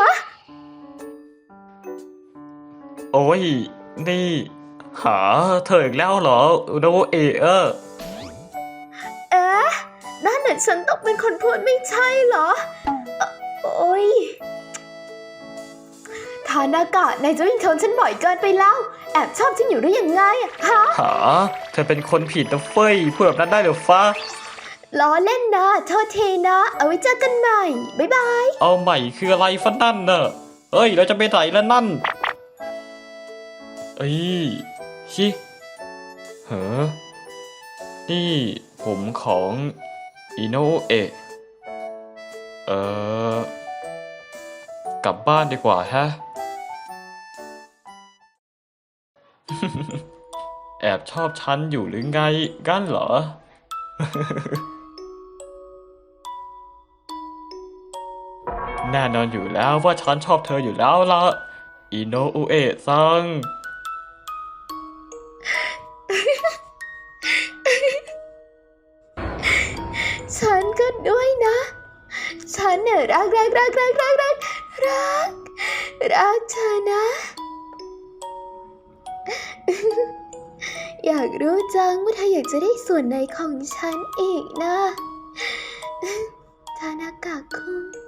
วะ โอ้ย นี่ หาเธออีกแล้วเหรอโนเอะเออเอ๊ะนั่นน่ะฉันต้องเป็นคนพูดไม่ใช่เหรอเอ่อโอ้ยทานากะนายจะวิ่งชนฉันบ่อยเกินไปแล้ว แอบชอบฉันอยู่ได้ยังไงอะฮะ หา เธอเป็นคนผิดนะเฟ้ยพูดแบบนั้นได้เหรือฟ้า ล้อเล่นนะโทษทีนะ เอาไว้เจอกันใหม่ บ๊ายบาย เอาใหม่คืออะไรฟันนั่นเนอะเอ้ย เราจะไปไหนแล้วนั่น เอ้ย ชิเฮ้อนี่ผมของอิโนเอะเออกลับบ้านดีกว่าฮะ แอบชอบฉันอยู่หรือไง กันเหรอ แน่นอนอยู่แล้วว่าฉันชอบเธออยู่แล้วละอิโนอุเอะซัง ฉันก็ด้วยนะ ฉันเนี่ยรักรักรักรักรักรักรักรักเธอนะ อยากรู้จังว่าเธออยากจะได้ส่วนไหนของฉันอีกนะ ทานากะคุง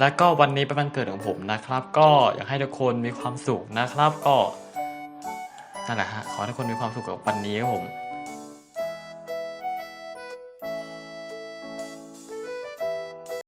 แล้วก็วันนี้เป็นวันเกิดของผมนะครับ ก็อยากให้ทุกคนมีความสุขนะครับ ก็นั่นแหละฮะขอให้ทุกคนมีความสุขกับวันนี้ครับผม